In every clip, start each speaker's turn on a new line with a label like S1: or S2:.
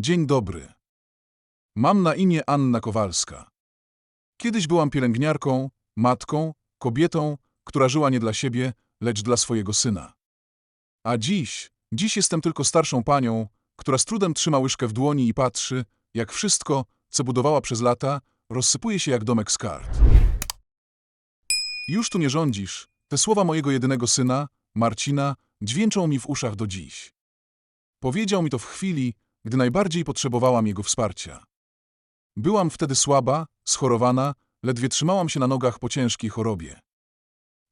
S1: Dzień dobry. Mam na imię Anna Kowalska. Kiedyś byłam pielęgniarką, matką, kobietą, która żyła nie dla siebie, lecz dla swojego syna. A dziś, dziś jestem tylko starszą panią, która z trudem trzyma łyżkę w dłoni i patrzy, jak wszystko, co budowała przez lata, rozsypuje się jak domek z kart. Już tu nie rządzisz, te słowa mojego jedynego syna, Marcina, dźwięczą mi w uszach do dziś. Powiedział mi to w chwili, gdy najbardziej potrzebowałam jego wsparcia. Byłam wtedy słaba, schorowana, ledwie trzymałam się na nogach po ciężkiej chorobie.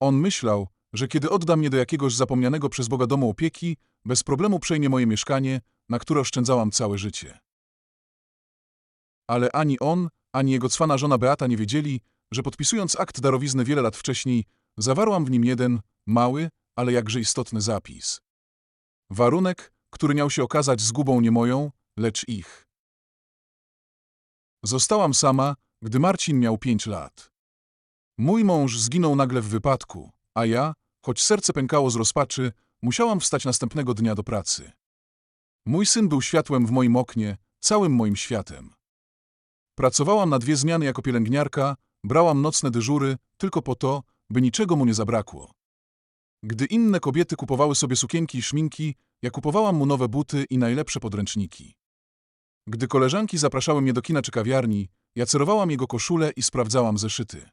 S1: On myślał, że kiedy odda mnie do jakiegoś zapomnianego przez Boga domu opieki, bez problemu przejmie moje mieszkanie, na które oszczędzałam całe życie. Ale ani on, ani jego cwana żona Beata nie wiedzieli, że podpisując akt darowizny wiele lat wcześniej, zawarłam w nim jeden, mały, ale jakże istotny zapis. Warunek, który miał się okazać zgubą nie moją, lecz ich. Zostałam sama, gdy Marcin miał pięć lat. Mój mąż zginął nagle w wypadku, a ja, choć serce pękało z rozpaczy, musiałam wstać następnego dnia do pracy. Mój syn był światłem w moim oknie, całym moim światem. Pracowałam na dwie zmiany jako pielęgniarka, brałam nocne dyżury tylko po to, by niczego mu nie zabrakło. Gdy inne kobiety kupowały sobie sukienki i szminki, ja kupowałam mu nowe buty i najlepsze podręczniki. Gdy koleżanki zapraszały mnie do kina czy kawiarni, ja cerowałam jego koszulę i sprawdzałam zeszyty.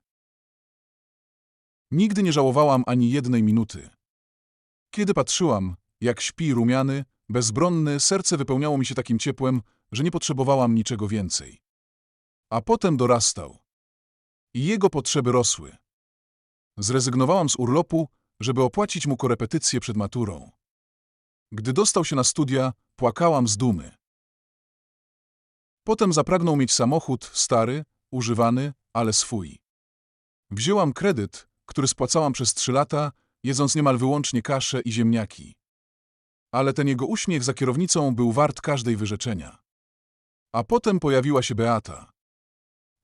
S1: Nigdy nie żałowałam ani jednej minuty. Kiedy patrzyłam, jak śpi rumiany, bezbronny, serce wypełniało mi się takim ciepłem, że nie potrzebowałam niczego więcej. A potem dorastał. I jego potrzeby rosły. Zrezygnowałam z urlopu, żeby opłacić mu korepetycje przed maturą. Gdy dostał się na studia, płakałam z dumy. Potem zapragnął mieć samochód, stary, używany, ale swój. Wzięłam kredyt, który spłacałam przez trzy lata, jedząc niemal wyłącznie kaszę i ziemniaki. Ale ten jego uśmiech za kierownicą był wart każdej wyrzeczenia. A potem pojawiła się Beata.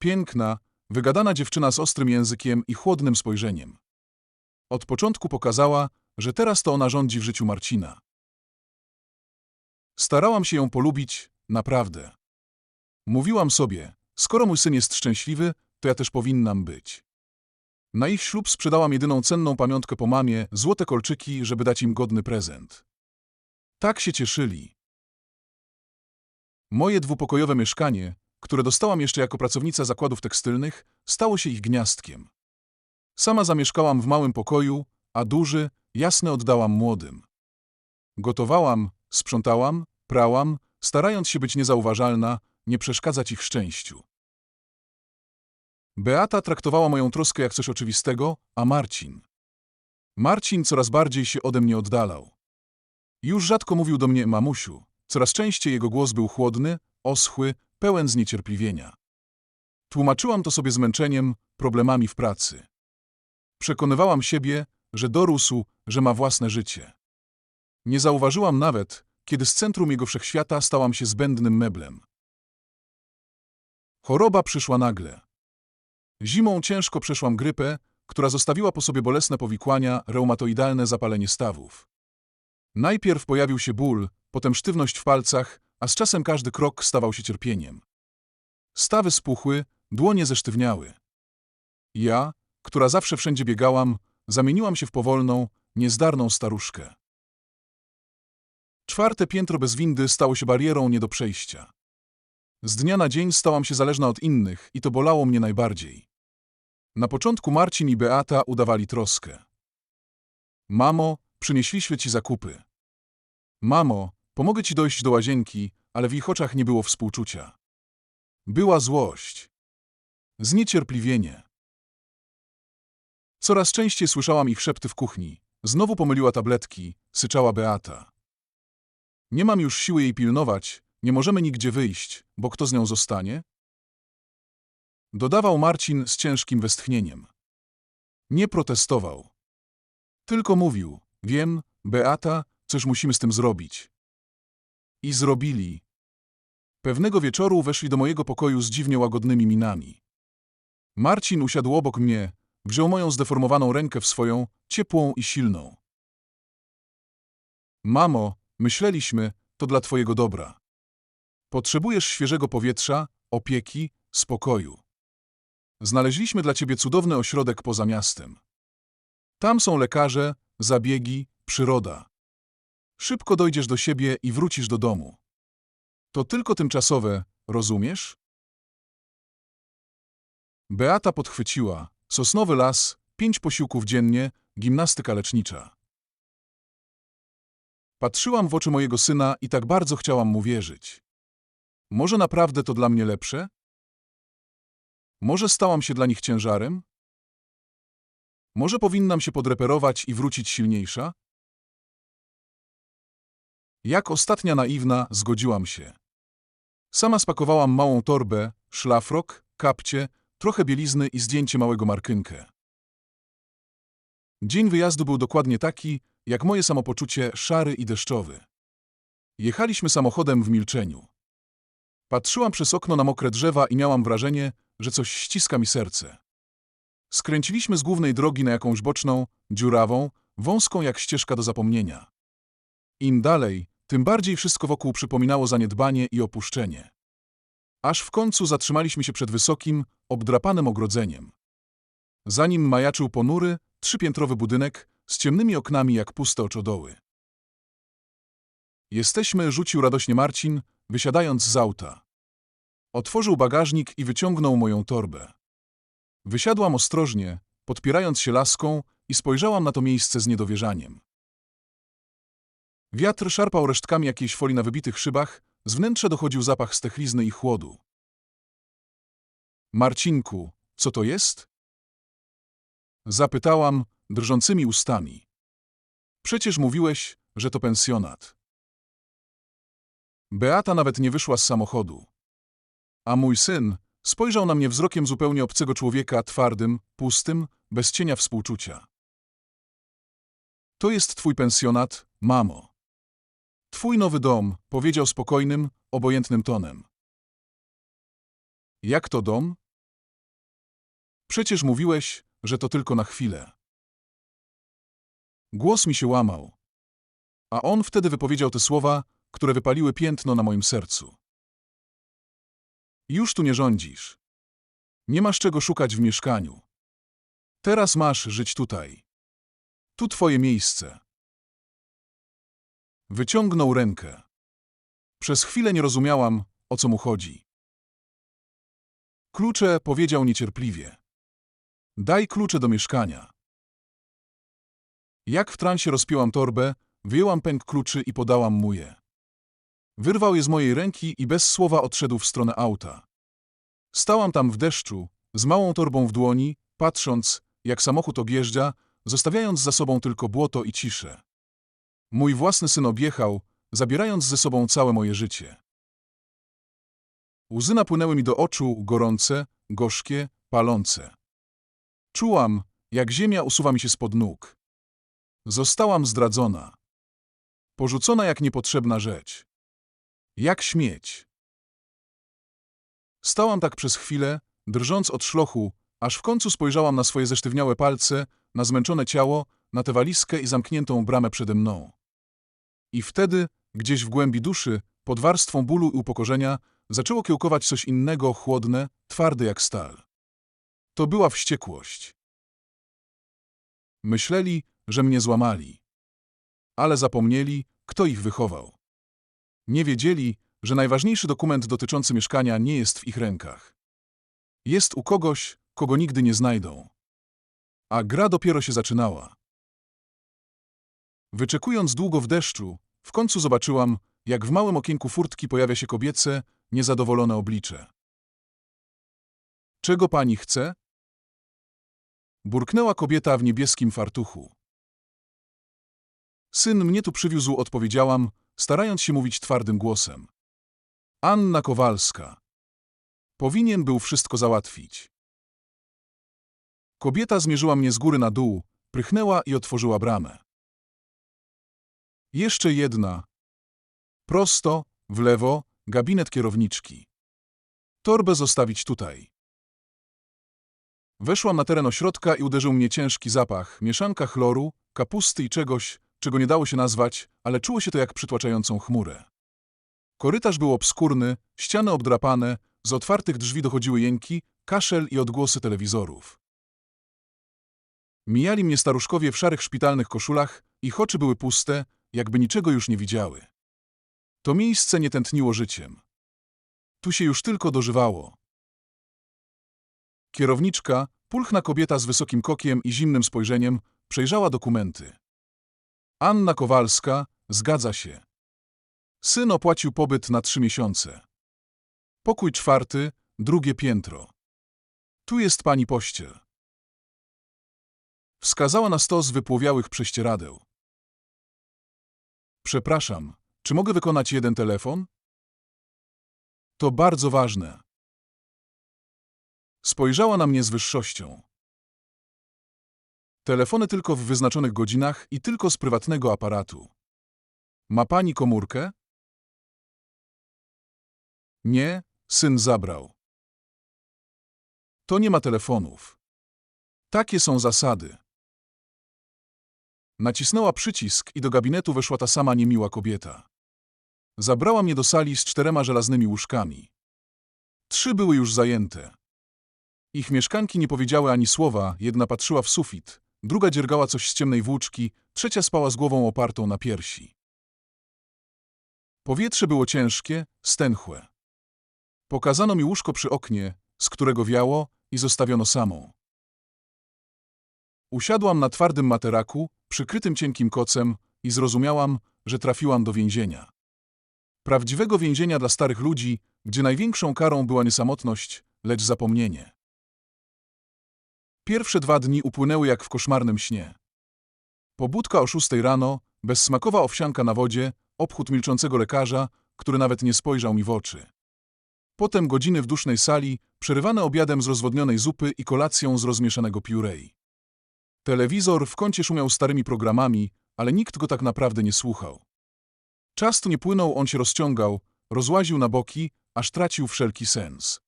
S1: Piękna, wygadana dziewczyna z ostrym językiem i chłodnym spojrzeniem. Od początku pokazała, że teraz to ona rządzi w życiu Marcina. Starałam się ją polubić, naprawdę. Mówiłam sobie, skoro mój syn jest szczęśliwy, to ja też powinnam być. Na ich ślub sprzedałam jedyną cenną pamiątkę po mamie, złote kolczyki, żeby dać im godny prezent. Tak się cieszyli. Moje dwupokojowe mieszkanie, które dostałam jeszcze jako pracownica zakładów tekstylnych, stało się ich gniazdkiem. Sama zamieszkałam w małym pokoju, a duży, jasny oddałam młodym. Gotowałam, sprzątałam, prałam, starając się być niezauważalna, nie przeszkadzać ich szczęściu. Beata traktowała moją troskę jak coś oczywistego, a Marcin. Marcin coraz bardziej się ode mnie oddalał. Już rzadko mówił do mnie mamusiu, coraz częściej jego głos był chłodny, oschły, pełen zniecierpliwienia. Tłumaczyłam to sobie zmęczeniem, problemami w pracy. Przekonywałam siebie, że dorósł, że ma własne życie. Nie zauważyłam nawet, kiedy z centrum jego wszechświata stałam się zbędnym meblem. Choroba przyszła nagle. Zimą ciężko przeszłam grypę, która zostawiła po sobie bolesne powikłania, reumatoidalne zapalenie stawów. Najpierw pojawił się ból, potem sztywność w palcach, a z czasem każdy krok stawał się cierpieniem. Stawy spuchły, dłonie zesztywniały. Ja, która zawsze wszędzie biegałam, zamieniłam się w powolną, niezdarną staruszkę. Czwarte piętro bez windy stało się barierą nie do przejścia. Z dnia na dzień stałam się zależna od innych i to bolało mnie najbardziej. Na początku Marcin i Beata udawali troskę. Mamo, przynieśliśmy ci zakupy. Mamo, pomogę ci dojść do łazienki, ale w ich oczach nie było współczucia. Była złość. Zniecierpliwienie. Coraz częściej słyszałam ich szepty w kuchni. Znowu pomyliła tabletki, syczała Beata. Nie mam już siły jej pilnować, nie możemy nigdzie wyjść, bo kto z nią zostanie? Dodawał Marcin z ciężkim westchnieniem. Nie protestował. Tylko mówił, wiem, Beata, coś musimy z tym zrobić. I zrobili. Pewnego wieczoru weszli do mojego pokoju z dziwnie łagodnymi minami. Marcin usiadł obok mnie, wziął moją zdeformowaną rękę w swoją, ciepłą i silną. Mamo, myśleliśmy, to dla twojego dobra. Potrzebujesz świeżego powietrza, opieki, spokoju. Znaleźliśmy dla ciebie cudowny ośrodek poza miastem. Tam są lekarze, zabiegi, przyroda. Szybko dojdziesz do siebie i wrócisz do domu. To tylko tymczasowe, rozumiesz? Beata podchwyciła. Sosnowy las, pięć posiłków dziennie, gimnastyka lecznicza. Patrzyłam w oczy mojego syna i tak bardzo chciałam mu wierzyć. Może naprawdę to dla mnie lepsze? Może stałam się dla nich ciężarem? Może powinnam się podreperować i wrócić silniejsza? Jak ostatnia naiwna, zgodziłam się. Sama spakowałam małą torbę, szlafrok, kapcie, trochę bielizny i zdjęcie małego markynkę. Dzień wyjazdu był dokładnie taki, jak moje samopoczucie szary i deszczowy. Jechaliśmy samochodem w milczeniu. Patrzyłam przez okno na mokre drzewa i miałam wrażenie, że coś ściska mi serce. Skręciliśmy z głównej drogi na jakąś boczną, dziurawą, wąską jak ścieżka do zapomnienia. Im dalej, tym bardziej wszystko wokół przypominało zaniedbanie i opuszczenie. Aż w końcu zatrzymaliśmy się przed wysokim, obdrapanym ogrodzeniem. Za nim majaczył ponury, trzypiętrowy budynek z ciemnymi oknami jak puste oczodoły. Jesteśmy, rzucił radośnie Marcin, wysiadając z auta. Otworzył bagażnik i wyciągnął moją torbę. Wysiadłam ostrożnie, podpierając się laską i spojrzałam na to miejsce z niedowierzaniem. Wiatr szarpał resztkami jakiejś folii na wybitych szybach, z wnętrza dochodził zapach stechlizny i chłodu. Marcinku, co to jest? Zapytałam, drżącymi ustami. Przecież mówiłeś, że to pensjonat. Beata nawet nie wyszła z samochodu. A mój syn spojrzał na mnie wzrokiem zupełnie obcego człowieka, twardym, pustym, bez cienia współczucia. To jest twój pensjonat, mamo. Twój nowy dom, powiedział spokojnym, obojętnym tonem. Jak to dom? Przecież mówiłeś, że to tylko na chwilę. Głos mi się łamał. A on wtedy wypowiedział te słowa, które wypaliły piętno na moim sercu. Już tu nie rządzisz. Nie masz czego szukać w mieszkaniu. Teraz masz żyć tutaj. Tu twoje miejsce. Wyciągnął rękę. Przez chwilę nie rozumiałam, o co mu chodzi. Klucze powiedział niecierpliwie. Daj klucze do mieszkania. Jak w transie rozpięłam torbę, wyjęłam pęk kluczy i podałam mu je. Wyrwał je z mojej ręki i bez słowa odszedł w stronę auta. Stałam tam w deszczu, z małą torbą w dłoni, patrząc, jak samochód objeżdża, zostawiając za sobą tylko błoto i ciszę. Mój własny syn objechał, zabierając ze sobą całe moje życie. Łzy napłynęły mi do oczu, gorące, gorzkie, palące. Czułam, jak ziemia usuwa mi się spod nóg. Zostałam zdradzona. Porzucona jak niepotrzebna rzecz. Jak śmieć. Stałam tak przez chwilę, drżąc od szlochu, aż w końcu spojrzałam na swoje zesztywniałe palce, na zmęczone ciało, na tę walizkę i zamkniętą bramę przede mną. I wtedy, gdzieś w głębi duszy, pod warstwą bólu i upokorzenia, zaczęło kiełkować coś innego, chłodne, twarde jak stal. To była wściekłość. Myśleli, że mnie złamali. Ale zapomnieli, kto ich wychował. Nie wiedzieli, że najważniejszy dokument dotyczący mieszkania nie jest w ich rękach. Jest u kogoś, kogo nigdy nie znajdą. A gra dopiero się zaczynała. Wyczekując długo w deszczu, w końcu zobaczyłam, jak w małym okienku furtki pojawia się kobiece, niezadowolone oblicze. Czego pani chce? Burknęła kobieta w niebieskim fartuchu. Syn mnie tu przywiózł, odpowiedziałam, starając się mówić twardym głosem. Anna Kowalska. Powinien był wszystko załatwić. Kobieta zmierzyła mnie z góry na dół, prychnęła i otworzyła bramę. Jeszcze jedna. Prosto, w lewo, gabinet kierowniczki. Torbę zostawić tutaj. Weszłam na teren ośrodka i uderzył mnie ciężki zapach, mieszanka chloru, kapusty i czegoś, czego nie dało się nazwać, ale czuło się to jak przytłaczającą chmurę. Korytarz był obskurny, ściany obdrapane, z otwartych drzwi dochodziły jęki, kaszel i odgłosy telewizorów. Mijali mnie staruszkowie w szarych szpitalnych koszulach, ich oczy były puste, jakby niczego już nie widziały. To miejsce nie tętniło życiem. Tu się już tylko dożywało. Kierowniczka, pulchna kobieta z wysokim kokiem i zimnym spojrzeniem, przejrzała dokumenty. Anna Kowalska, zgadza się. Syn opłacił pobyt na trzy miesiące. Pokój czwarty, drugie piętro. Tu jest pani pościel. Wskazała na stos wypłowiałych prześcieradeł. Przepraszam, czy mogę wykonać jeden telefon? To bardzo ważne. Spojrzała na mnie z wyższością. Telefony tylko w wyznaczonych godzinach i tylko z prywatnego aparatu. Ma pani komórkę? Nie, syn zabrał. To nie ma telefonów. Takie są zasady. Nacisnęła przycisk i do gabinetu weszła ta sama niemiła kobieta. Zabrała mnie do sali z czterema żelaznymi łóżkami. Trzy były już zajęte. Ich mieszkanki nie powiedziały ani słowa, jedna patrzyła w sufit, druga dziergała coś z ciemnej włóczki, trzecia spała z głową opartą na piersi. Powietrze było ciężkie, stęchłe. Pokazano mi łóżko przy oknie, z którego wiało i zostawiono samą. Usiadłam na twardym materaku, przykrytym cienkim kocem i zrozumiałam, że trafiłam do więzienia. Prawdziwego więzienia dla starych ludzi, gdzie największą karą była nie samotność, lecz zapomnienie. Pierwsze dwa dni upłynęły jak w koszmarnym śnie. Pobudka o szóstej rano, bezsmakowa owsianka na wodzie, obchód milczącego lekarza, który nawet nie spojrzał mi w oczy. Potem godziny w dusznej sali, przerywane obiadem z rozwodnionej zupy i kolacją z rozmieszanego piórei. Telewizor w kącie szumiał starymi programami, ale nikt go tak naprawdę nie słuchał. Czas tu nie płynął, on się rozciągał, rozłaził na boki, aż tracił wszelki sens.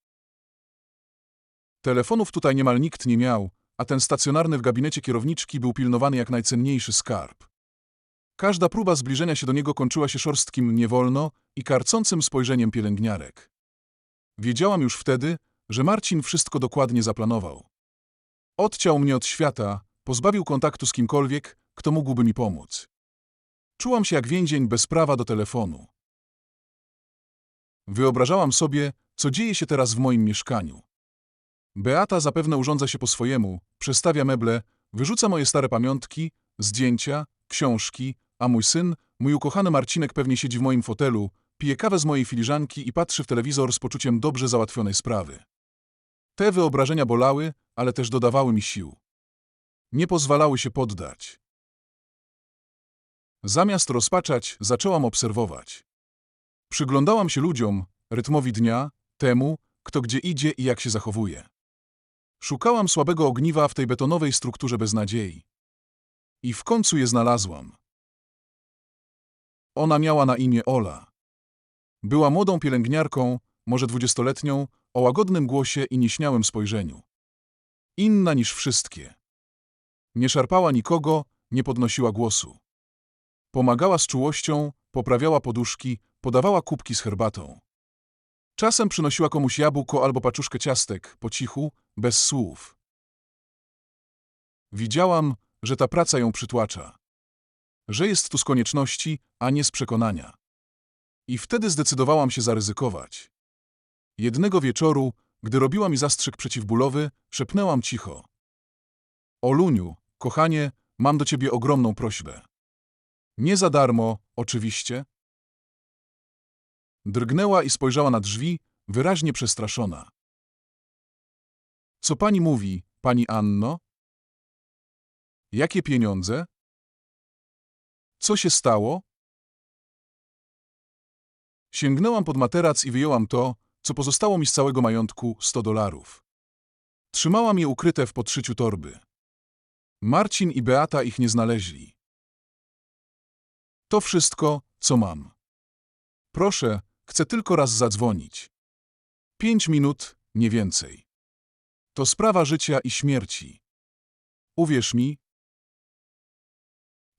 S1: Telefonów tutaj niemal nikt nie miał, a ten stacjonarny w gabinecie kierowniczki był pilnowany jak najcenniejszy skarb. Każda próba zbliżenia się do niego kończyła się szorstkim nie wolno i karcącym spojrzeniem pielęgniarek. Wiedziałam już wtedy, że Marcin wszystko dokładnie zaplanował. Odciął mnie od świata, pozbawił kontaktu z kimkolwiek, kto mógłby mi pomóc. Czułam się jak więzień bez prawa do telefonu. Wyobrażałam sobie, co dzieje się teraz w moim mieszkaniu. Beata zapewne urządza się po swojemu, przestawia meble, wyrzuca moje stare pamiątki, zdjęcia, książki, a mój syn, mój ukochany Marcinek pewnie siedzi w moim fotelu, pije kawę z mojej filiżanki i patrzy w telewizor z poczuciem dobrze załatwionej sprawy. Te wyobrażenia bolały, ale też dodawały mi sił. Nie pozwalały się poddać. Zamiast rozpaczać, zaczęłam obserwować. Przyglądałam się ludziom, rytmowi dnia, temu, kto gdzie idzie i jak się zachowuje. Szukałam słabego ogniwa w tej betonowej strukturze beznadziei. I w końcu je znalazłam. Ona miała na imię Ola. Była młodą pielęgniarką, może dwudziestoletnią, o łagodnym głosie i nieśmiałym spojrzeniu. Inna niż wszystkie. Nie szarpała nikogo, nie podnosiła głosu. Pomagała z czułością, poprawiała poduszki, podawała kubki z herbatą. Czasem przynosiła komuś jabłko albo paczuszkę ciastek, po cichu, bez słów. Widziałam, że ta praca ją przytłacza. Że jest tu z konieczności, a nie z przekonania. I wtedy zdecydowałam się zaryzykować. Jednego wieczoru, gdy robiła mi zastrzyk przeciwbólowy, szepnęłam cicho. Oluniu, kochanie, mam do ciebie ogromną prośbę. Nie za darmo, oczywiście. Drgnęła i spojrzała na drzwi, wyraźnie przestraszona. Co pani mówi, pani Anno? Jakie pieniądze? Co się stało? Sięgnęłam pod materac i wyjęłam to, co pozostało mi z całego majątku, 100 dolarów. Trzymałam je ukryte w podszyciu torby. Marcin i Beata ich nie znaleźli. To wszystko, co mam. Proszę, chcę tylko raz zadzwonić. Pięć minut, nie więcej. To sprawa życia i śmierci. Uwierz mi.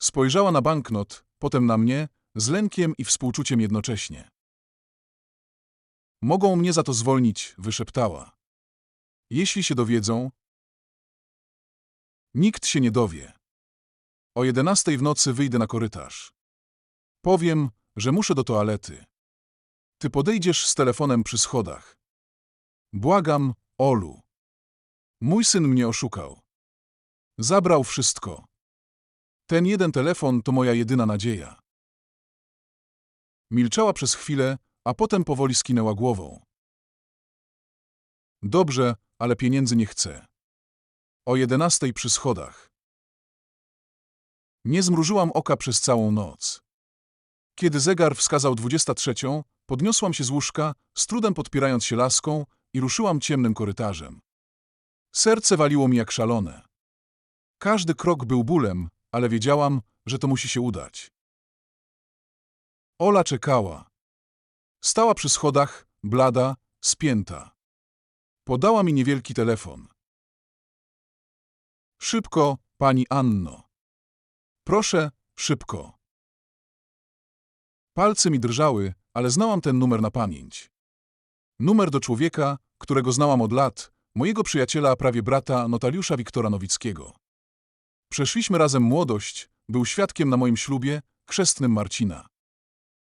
S1: Spojrzała na banknot, potem na mnie, z lękiem i współczuciem jednocześnie. Mogą mnie za to zwolnić, wyszeptała. Jeśli się dowiedzą, nikt się nie dowie. O jedenastej w nocy wyjdę na korytarz. Powiem, że muszę do toalety. Ty podejdziesz z telefonem przy schodach. Błagam, Olu. Mój syn mnie oszukał. Zabrał wszystko. Ten jeden telefon to moja jedyna nadzieja. Milczała przez chwilę, a potem powoli skinęła głową. Dobrze, ale pieniędzy nie chcę. O jedenastej przy schodach. Nie zmrużyłam oka przez całą noc. Kiedy zegar wskazał dwudziesta trzecią, podniosłam się z łóżka, z trudem podpierając się laską i ruszyłam ciemnym korytarzem. Serce waliło mi jak szalone. Każdy krok był bólem, ale wiedziałam, że to musi się udać. Ola czekała. Stała przy schodach, blada, spięta. Podała mi niewielki telefon. Szybko, pani Anno. Proszę, szybko. Palce mi drżały, ale znałam ten numer na pamięć. Numer do człowieka, którego znałam od lat, mojego przyjaciela, a prawie brata Notariusza Wiktora Nowickiego. Przeszliśmy razem młodość, był świadkiem na moim ślubie, chrzestnym Marcina.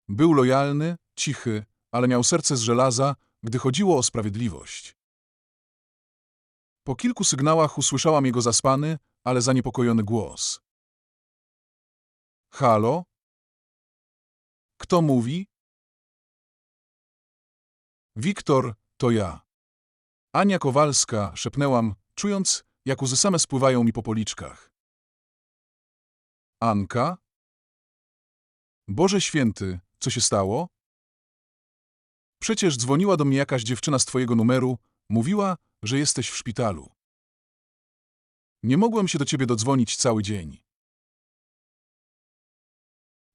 S1: Był lojalny, cichy, ale miał serce z żelaza, gdy chodziło o sprawiedliwość. Po kilku sygnałach usłyszałam jego zaspany, ale zaniepokojony głos. Halo? Kto mówi? Wiktor, to ja. Ania Kowalska, szepnęłam, czując, jak łzy same spływają mi po policzkach. Anka? Boże święty, co się stało? Przecież dzwoniła do mnie jakaś dziewczyna z twojego numeru, mówiła, że jesteś w szpitalu. Nie mogłem się do ciebie dodzwonić cały dzień.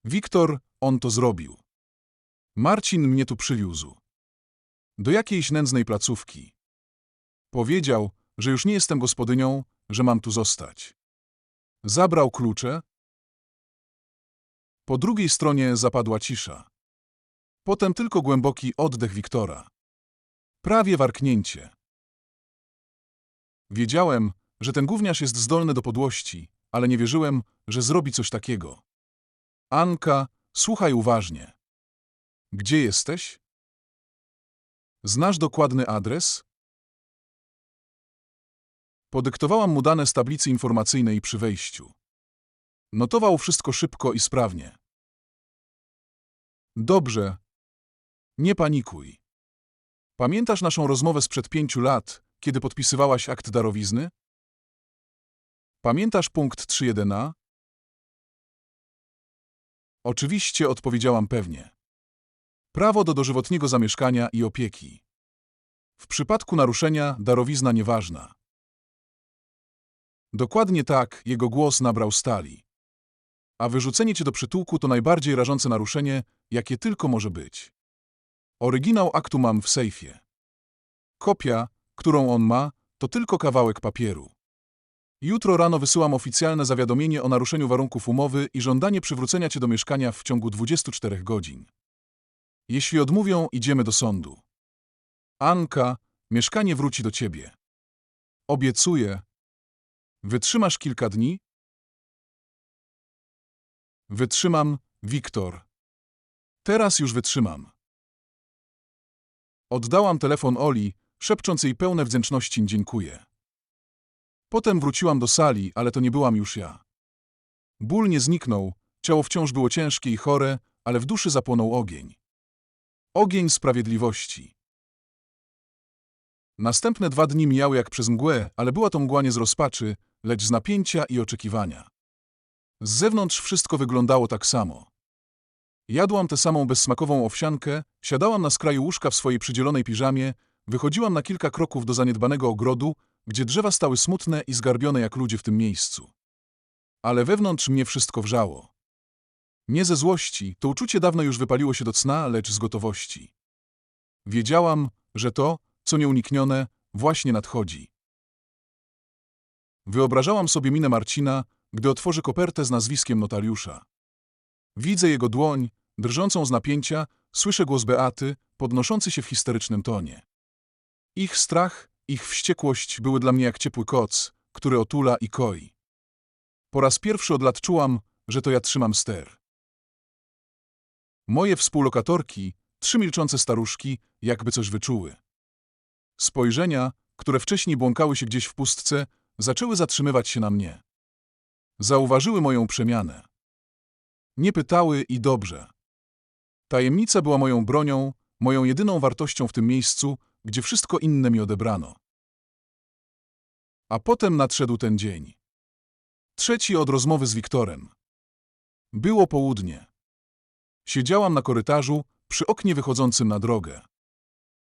S1: Wiktor, on to zrobił. Marcin mnie tu przywiózł. Do jakiejś nędznej placówki. Powiedział, że już nie jestem gospodynią, że mam tu zostać. Zabrał klucze. Po drugiej stronie zapadła cisza. Potem tylko głęboki oddech Wiktora. Prawie warknięcie. Wiedziałem, że ten gówniarz jest zdolny do podłości, ale nie wierzyłem, że zrobi coś takiego. Anka, słuchaj uważnie. Gdzie jesteś? Znasz dokładny adres? Podyktowałam mu dane z tablicy informacyjnej przy wejściu. Notował wszystko szybko i sprawnie. Dobrze. Nie panikuj. Pamiętasz naszą rozmowę sprzed pięciu lat, kiedy podpisywałaś akt darowizny? Pamiętasz punkt 3.1a? Oczywiście odpowiedziałam pewnie. Prawo do dożywotniego zamieszkania i opieki. W przypadku naruszenia darowizna nieważna. Dokładnie tak jego głos nabrał stali. A wyrzucenie cię do przytułku to najbardziej rażące naruszenie, jakie tylko może być. Oryginał aktu mam w sejfie. Kopia, którą on ma, to tylko kawałek papieru. Jutro rano wysyłam oficjalne zawiadomienie o naruszeniu warunków umowy i żądanie przywrócenia cię do mieszkania w ciągu 24 godzin. Jeśli odmówią, idziemy do sądu. Anka, mieszkanie wróci do ciebie. Obiecuję. Wytrzymasz kilka dni? Wytrzymam, Wiktor. Teraz już wytrzymam. Oddałam telefon Oli, szepcząc jej pełne wdzięczności dziękuję. Potem wróciłam do sali, ale to nie byłam już ja. Ból nie zniknął, ciało wciąż było ciężkie i chore, ale w duszy zapłonął ogień. Ogień sprawiedliwości. Następne dwa dni mijały jak przez mgłę, ale była to mgła nie z rozpaczy, lecz z napięcia i oczekiwania. Z zewnątrz wszystko wyglądało tak samo. Jadłam tę samą bezsmakową owsiankę, siadałam na skraju łóżka w swojej przydzielonej piżamie, wychodziłam na kilka kroków do zaniedbanego ogrodu, gdzie drzewa stały smutne i zgarbione jak ludzie w tym miejscu. Ale wewnątrz mnie wszystko wrzało. Nie ze złości, to uczucie dawno już wypaliło się do cna, lecz z gotowości. Wiedziałam, że to, co nieuniknione, właśnie nadchodzi. Wyobrażałam sobie minę Marcina, gdy otworzy kopertę z nazwiskiem notariusza. Widzę jego dłoń, drżącą z napięcia, słyszę głos Beaty, podnoszący się w histerycznym tonie. Ich strach, ich wściekłość były dla mnie jak ciepły koc, który otula i koi. Po raz pierwszy od lat czułam, że to ja trzymam ster. Moje współlokatorki, trzy milczące staruszki, jakby coś wyczuły. Spojrzenia, które wcześniej błąkały się gdzieś w pustce, zaczęły zatrzymywać się na mnie. Zauważyły moją przemianę. Nie pytały i dobrze. Tajemnica była moją bronią, moją jedyną wartością w tym miejscu, gdzie wszystko inne mi odebrano. A potem nadszedł ten dzień. Trzeci od rozmowy z Wiktorem. Było południe. Siedziałam na korytarzu, przy oknie wychodzącym na drogę.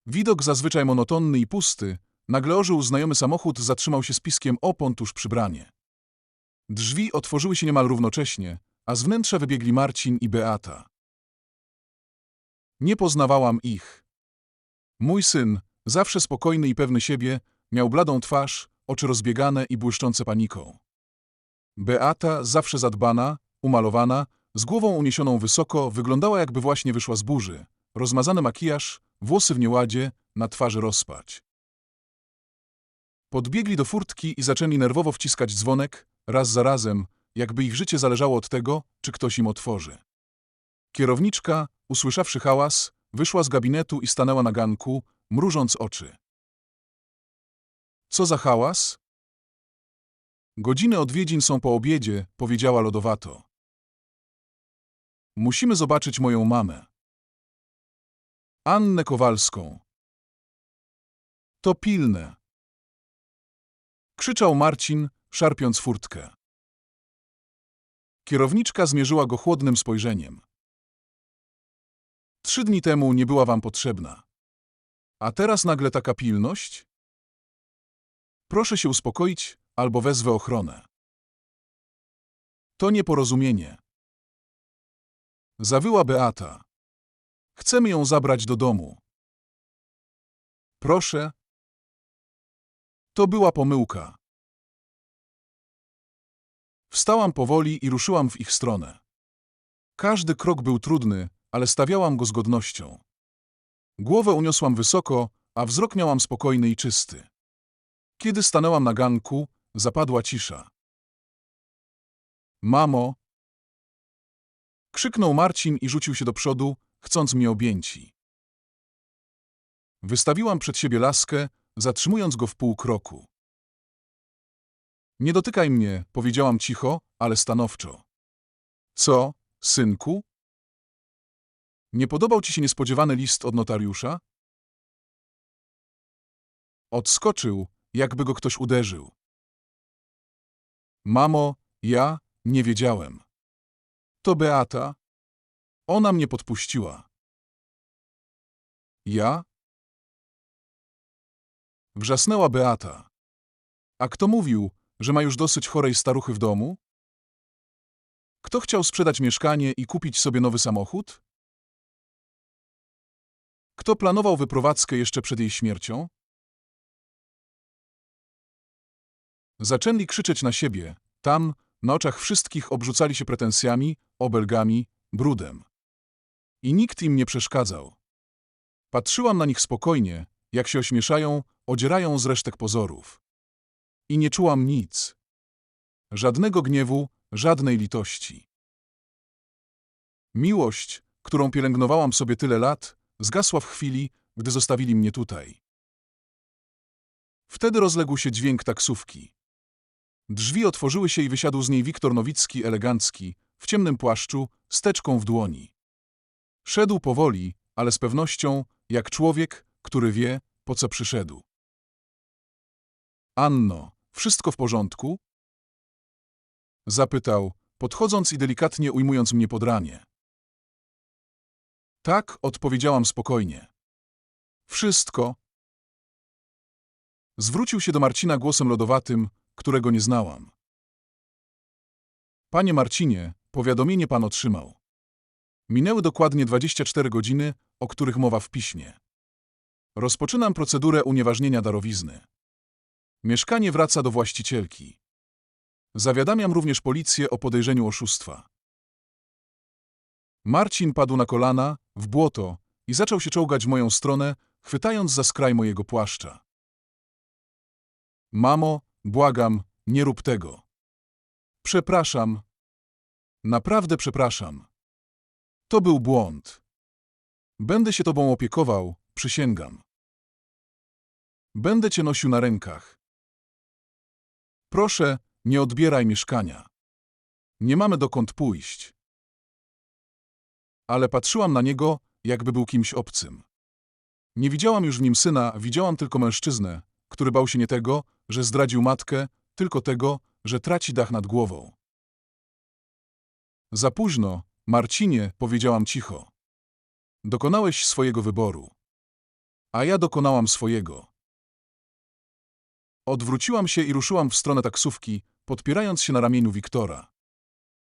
S1: Widok zazwyczaj monotonny i pusty, nagle ożył znajomy samochód, zatrzymał się z piskiem opon tuż przy bramie. Drzwi otworzyły się niemal równocześnie, a z wnętrza wybiegli Marcin i Beata. Nie poznawałam ich. Mój syn, zawsze spokojny i pewny siebie, miał bladą twarz, oczy rozbiegane i błyszczące paniką. Beata, zawsze zadbana, umalowana, z głową uniesioną wysoko, wyglądała jakby właśnie wyszła z burzy. Rozmazany makijaż, włosy w nieładzie, na twarzy rozpać. Podbiegli do furtki i zaczęli nerwowo wciskać dzwonek, raz za razem, jakby ich życie zależało od tego, czy ktoś im otworzy. Kierowniczka, usłyszawszy hałas, wyszła z gabinetu i stanęła na ganku, mrużąc oczy. Co za hałas? Godziny odwiedzin są po obiedzie, powiedziała lodowato. Musimy zobaczyć moją mamę. Annę Kowalską. To pilne. Krzyczał Marcin, szarpiąc furtkę. Kierowniczka zmierzyła go chłodnym spojrzeniem. Trzy dni temu nie była wam potrzebna. A teraz nagle taka pilność? Proszę się uspokoić, albo wezwę ochronę. To nieporozumienie. Zawyła Beata. Chcemy ją zabrać do domu. Proszę. To była pomyłka. Wstałam powoli i ruszyłam w ich stronę. Każdy krok był trudny, ale stawiałam go z godnością. Głowę uniosłam wysoko, a wzrok miałam spokojny i czysty. Kiedy stanęłam na ganku, zapadła cisza. Mamo! Krzyknął Marcin i rzucił się do przodu, chcąc mnie objęci. Wystawiłam przed siebie laskę, zatrzymując go w pół kroku. Nie dotykaj mnie, powiedziałam cicho, ale stanowczo. Co, synku? Nie podobał ci się niespodziewany list od notariusza? Odskoczył, jakby go ktoś uderzył. Mamo, ja nie wiedziałem. To Beata. Ona mnie podpuściła. Ja? Wrzasnęła Beata. A kto mówił, że ma już dosyć chorej staruchy w domu? Kto chciał sprzedać mieszkanie i kupić sobie nowy samochód? Kto planował wyprowadzkę jeszcze przed jej śmiercią? Zaczęli krzyczeć na siebie. Tam, na oczach wszystkich obrzucali się pretensjami, obelgami, brudem. I nikt im nie przeszkadzał. Patrzyłam na nich spokojnie, jak się ośmieszają, odzierają z resztek pozorów. I nie czułam nic. Żadnego gniewu, żadnej litości. Miłość, którą pielęgnowałam sobie tyle lat, zgasła w chwili, gdy zostawili mnie tutaj. Wtedy rozległ się dźwięk taksówki. Drzwi otworzyły się i wysiadł z niej Wiktor Nowicki elegancki, w ciemnym płaszczu, z teczką w dłoni. Szedł powoli, ale z pewnością, jak człowiek, który wie, po co przyszedł. Anno, wszystko w porządku? Zapytał, podchodząc i delikatnie ujmując mnie pod ramię. Tak, odpowiedziałam spokojnie. Wszystko. Zwrócił się do Marcina głosem lodowatym, którego nie znałam. Panie Marcinie, powiadomienie pan otrzymał. Minęły dokładnie 24 godziny, o których mowa w piśmie. Rozpoczynam procedurę unieważnienia darowizny. Mieszkanie wraca do właścicielki. Zawiadamiam również policję o podejrzeniu oszustwa. Marcin padł na kolana, w błoto, i zaczął się czołgać w moją stronę, chwytając za skraj mojego płaszcza. Mamo, błagam, nie rób tego. Przepraszam. Naprawdę przepraszam. To był błąd. Będę się tobą opiekował, przysięgam. Będę cię nosił na rękach. Proszę, nie odbieraj mieszkania. Nie mamy dokąd pójść. Ale patrzyłam na niego, jakby był kimś obcym. Nie widziałam już w nim syna, widziałam tylko mężczyznę, który bał się nie tego, że zdradził matkę, tylko tego, że traci dach nad głową. Za późno, Marcinie, powiedziałam cicho. Dokonałeś swojego wyboru. A ja dokonałam swojego. Odwróciłam się i ruszyłam w stronę taksówki, podpierając się na ramieniu Wiktora.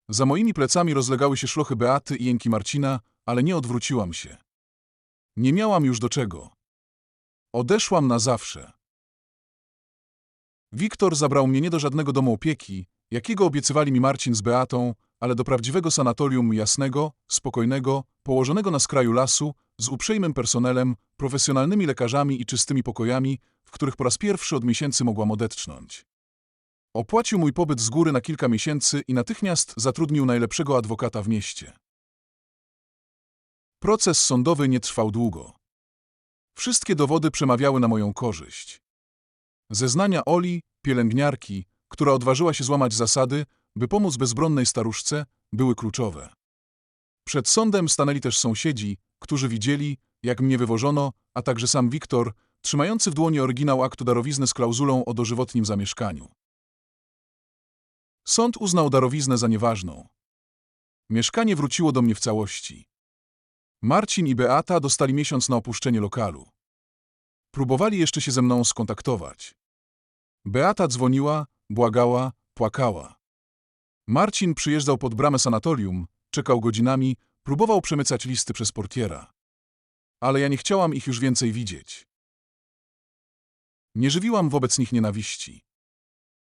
S1: Za moimi plecami rozlegały się szlochy Beaty i jęki Marcina, ale nie odwróciłam się. Nie miałam już do czego. Odeszłam na zawsze. Wiktor zabrał mnie nie do żadnego domu opieki, jakiego obiecywali mi Marcin z Beatą, ale do prawdziwego sanatorium jasnego, spokojnego, położonego na skraju lasu, z uprzejmym personelem, profesjonalnymi lekarzami i czystymi pokojami, w których po raz pierwszy od miesięcy mogłam odetchnąć. Opłacił mój pobyt z góry na kilka miesięcy i natychmiast zatrudnił najlepszego adwokata w mieście. Proces sądowy nie trwał długo. Wszystkie dowody przemawiały na moją korzyść. Zeznania Oli, pielęgniarki, która odważyła się złamać zasady, by pomóc bezbronnej staruszce, były kluczowe. Przed sądem stanęli też sąsiedzi, którzy widzieli, jak mnie wywożono, a także sam Wiktor, trzymający w dłoni oryginał aktu darowizny z klauzulą o dożywotnim zamieszkaniu. Sąd uznał darowiznę za nieważną. Mieszkanie wróciło do mnie w całości. Marcin i Beata dostali miesiąc na opuszczenie lokalu. Próbowali jeszcze się ze mną skontaktować. Beata dzwoniła, błagała, płakała. Marcin przyjeżdżał pod bramę sanatorium, czekał godzinami, próbował przemycać listy przez portiera. Ale ja nie chciałam ich już więcej widzieć. Nie żywiłam wobec nich nienawiści.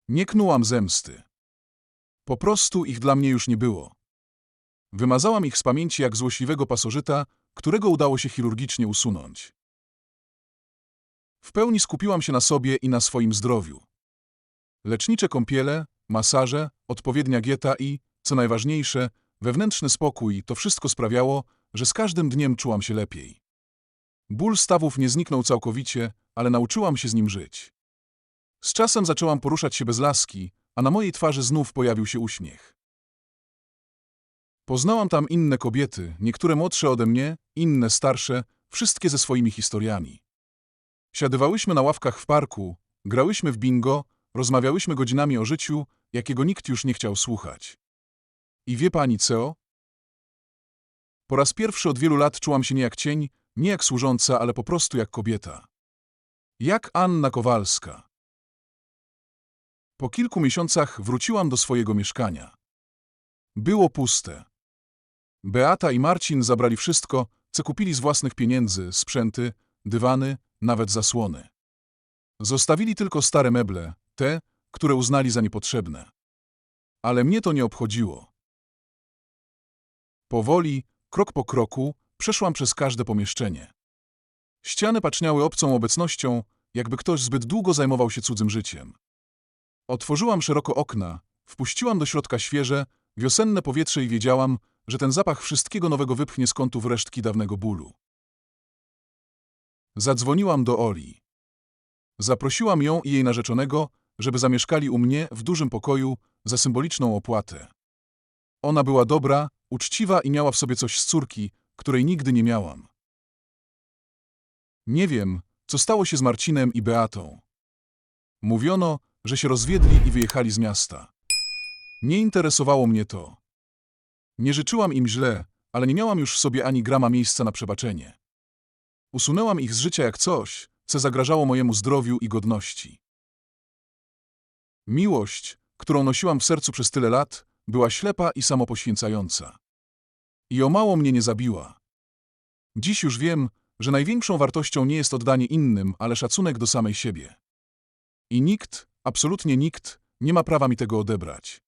S1: Nie knułam zemsty. Po prostu ich dla mnie już nie było. Wymazałam ich z pamięci jak złośliwego pasożyta, którego udało się chirurgicznie usunąć. W pełni skupiłam się na sobie i na swoim zdrowiu. Lecznicze kąpiele, masaże, odpowiednia dieta i, co najważniejsze, wewnętrzny spokój to wszystko sprawiało, że z każdym dniem czułam się lepiej. Ból stawów nie zniknął całkowicie, ale nauczyłam się z nim żyć. Z czasem zaczęłam poruszać się bez laski, a na mojej twarzy znów pojawił się uśmiech. Poznałam tam inne kobiety, niektóre młodsze ode mnie, inne starsze, wszystkie ze swoimi historiami. Siadywałyśmy na ławkach w parku, grałyśmy w bingo, rozmawiałyśmy godzinami o życiu, jakiego nikt już nie chciał słuchać. I wie pani co? Po raz pierwszy od wielu lat czułam się nie jak cień, nie jak służąca, ale po prostu jak kobieta. Jak Anna Kowalska. Po kilku miesiącach wróciłam do swojego mieszkania. Było puste. Beata i Marcin zabrali wszystko, co kupili z własnych pieniędzy, sprzęty, dywany, nawet zasłony. Zostawili tylko stare meble, te, które uznali za niepotrzebne. Ale mnie to nie obchodziło. Powoli, krok po kroku, przeszłam przez każde pomieszczenie. Ściany paczniały obcą obecnością, jakby ktoś zbyt długo zajmował się cudzym życiem. Otworzyłam szeroko okna, wpuściłam do środka świeże, wiosenne powietrze i wiedziałam, że ten zapach wszystkiego nowego wypchnie z kątów resztki dawnego bólu. Zadzwoniłam do Oli. Zaprosiłam ją i jej narzeczonego, żeby zamieszkali u mnie w dużym pokoju za symboliczną opłatę. Ona była dobra, uczciwa i miała w sobie coś z córki, której nigdy nie miałam. Nie wiem, co stało się z Marcinem i Beatą. Mówiono, że się rozwiedli i wyjechali z miasta. Nie interesowało mnie to. Nie życzyłam im źle, ale nie miałam już w sobie ani grama miejsca na przebaczenie. Usunęłam ich z życia jak coś, co zagrażało mojemu zdrowiu i godności. Miłość, którą nosiłam w sercu przez tyle lat, była ślepa i samopoświęcająca. I o mało mnie nie zabiła. Dziś już wiem, że największą wartością nie jest oddanie innym, ale szacunek do samej siebie. I nikt, absolutnie nikt, nie ma prawa mi tego odebrać.